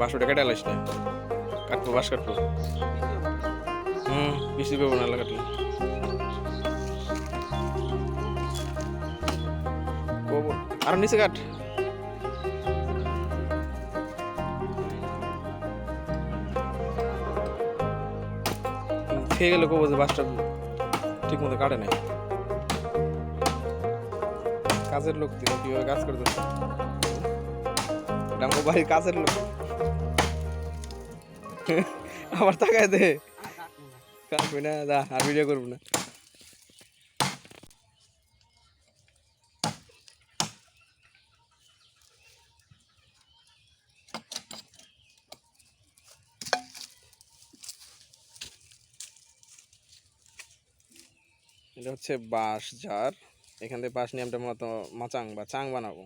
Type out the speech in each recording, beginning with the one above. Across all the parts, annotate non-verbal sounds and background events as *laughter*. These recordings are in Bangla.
বাঁশটা কেটে আলাইস না কাটবো বাঁশ কাটবো হুম বেশি করব না কাটলে। আর নিচে কাট। খেয়ে গেলে কবো যে বাসটা ঠিক মতো কাটে নাই। কাজের লোক দিল, কীভাবে কাজ করতেছে? এটা আমার বাড়ির কাজের লোক। *laughs* আবার তাকায় দে। কাটবি না, যা, আর ভিডিও করব না। এটা হচ্ছে বাঁশ জার এখান থেকে বাঁশ নিয়ে আমরা মতো মাচাং বা চাং বানাবো।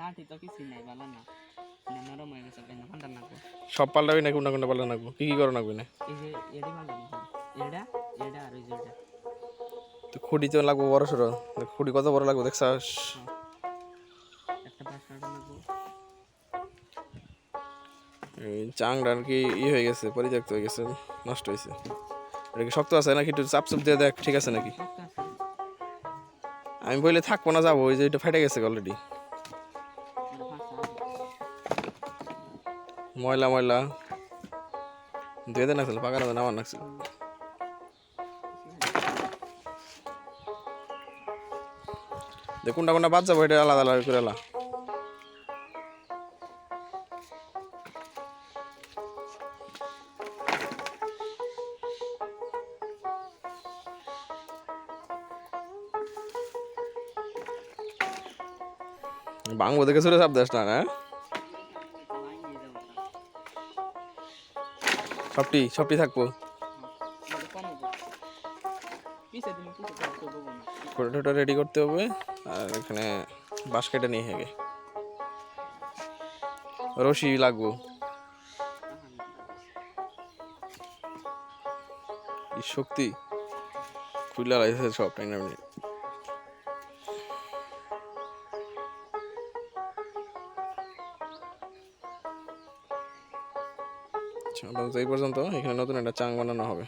লাঠি তো কিছুই নাই ভালো না। না নরম হয়ে গেছে কেন ফান্ডার নাকবো। সব পাল্টাবি না কোনটা কোনটা পাল্টা নাকবো? কি কি করো নাকবি না এই যে এডি আর তো খুঁটি তো লাগবো বড় সড়ো। খুঁটি কত বড় লাগবে দেখছাস? একটা পাঁচ কাটা নাকবো। চাংটা আর কি ই হয়ে গেছে পরিত্যক্ত হয়ে গেছে নষ্ট হয়েছে এটা কি শক্ত আছে নাকি একটু চাপ চুপ দিয়ে দেখ ঠিক আছে নাকি? আমি বলে থাকব না যাব ওই যে এটা ফেটে গেছে অলরেডি। ময়লা ময়লা। ধুয়ে দেন আসলে, পাকানো দেন আমার নাকছিল কোনটা কোনটা বাদ যাব, এটা আলাদা আলাদা করে আলা। বাংবো দেখে সুরে চাপ দেশ না হ্যাঁ সবটি সবটি থাকব। হবে ফটোটা রেডি করতে হবে, আর এখানে বাঁশ কেটে নিয়ে হেগে রশি লাগবো। শক্তি? খুলে লাগছে সব, টাইম চলো তো এই পর্যন্ত এখানে নতুন একটা চাং বানানো হবে।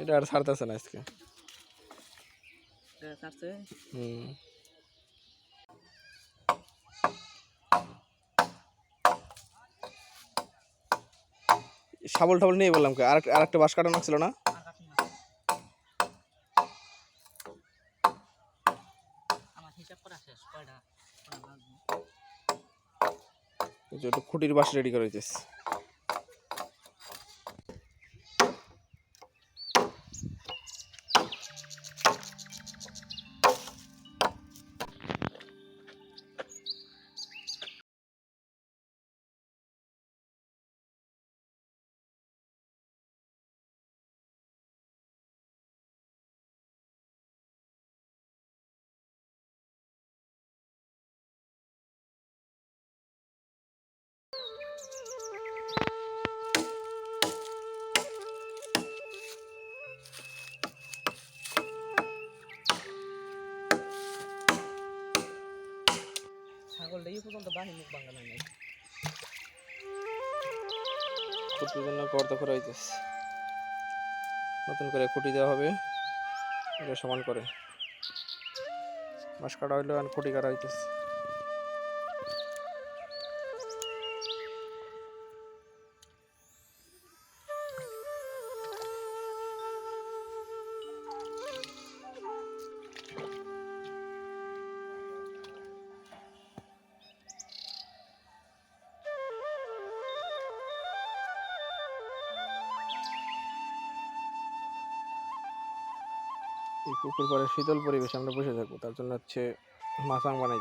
এটা আর ছাড়তেছে না আজকে। হুম। শাবল ঠাবল নিয়ে বললাম আর আর একটা বাঁশ কাটানো ছিল না? খুঁটির বাঁশ রেডি করে দিতেছি। পর্যন্ত মুখ নাই। খুঁটির জন্য করা হইতেছে। নতুন করে খুঁটি দেওয়া হবে। এটা সমান করে। মাস কাটা হইল আর খুঁটি কাটা হইতেছে। পুকুর পাড়ে শীতল পরিবেশে আমরা বসে থাকব তার জন্য হচ্ছে মাছাং বানাই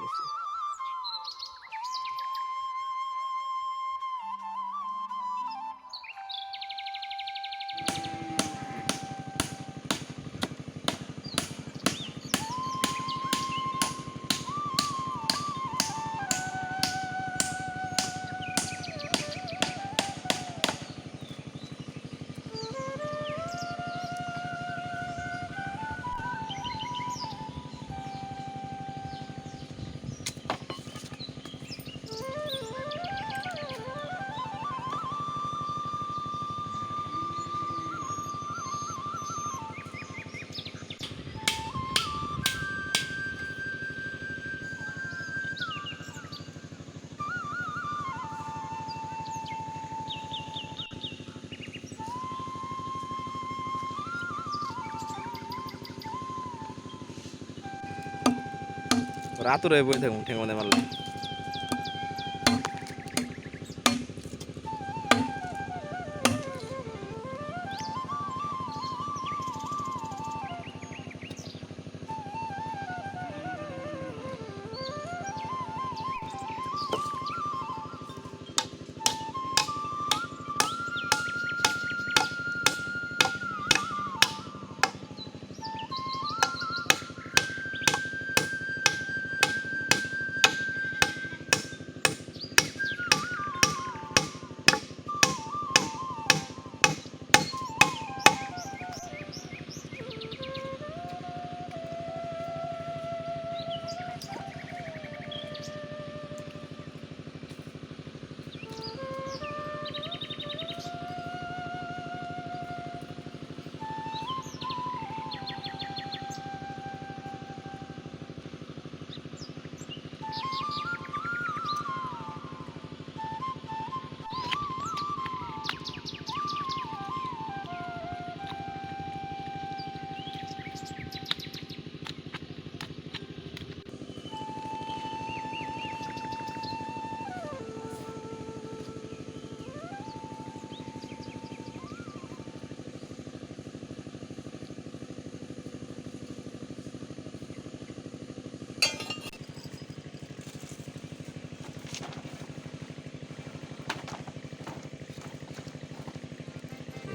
রাতুরে বই থাকুন ঠেঙ্গা মধ্যে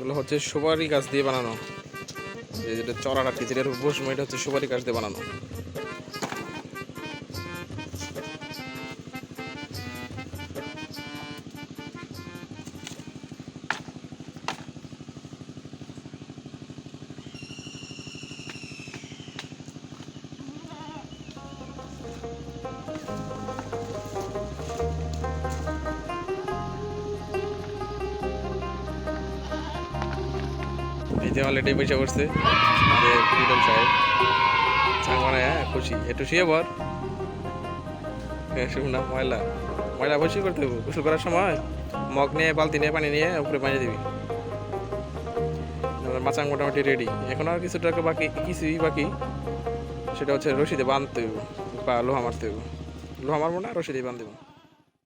এগুলো হচ্ছে সুপারি গাছ দিয়ে বানানো। যেটা চড়াটা কি যেটার বসবো, এটা হচ্ছে সুপারি গাছ দিয়ে বানানো। যে অলরেডি পয়সা করছে আমাদের বিডল সাহেব। চাঙ্গনে হ্যাঁ খুশি। একটু শুয়ে পর শুন না, ময়লা। ময়লা অবশ্যই করতে হবে গোসল করার সময় মগ নিয়ে, বালতি নিয়ে, পানি নিয়ে উপরে পানি দিবি। মাচাং মোটামুটি রেডি এখন আর কিছুটা বাকি, কিছুই বাকি। সেটা হচ্ছে রশিদে বাঁধতে বা লোহা মারতে হইব। লোহা মারবো না রশিদে বাঁধ দেবো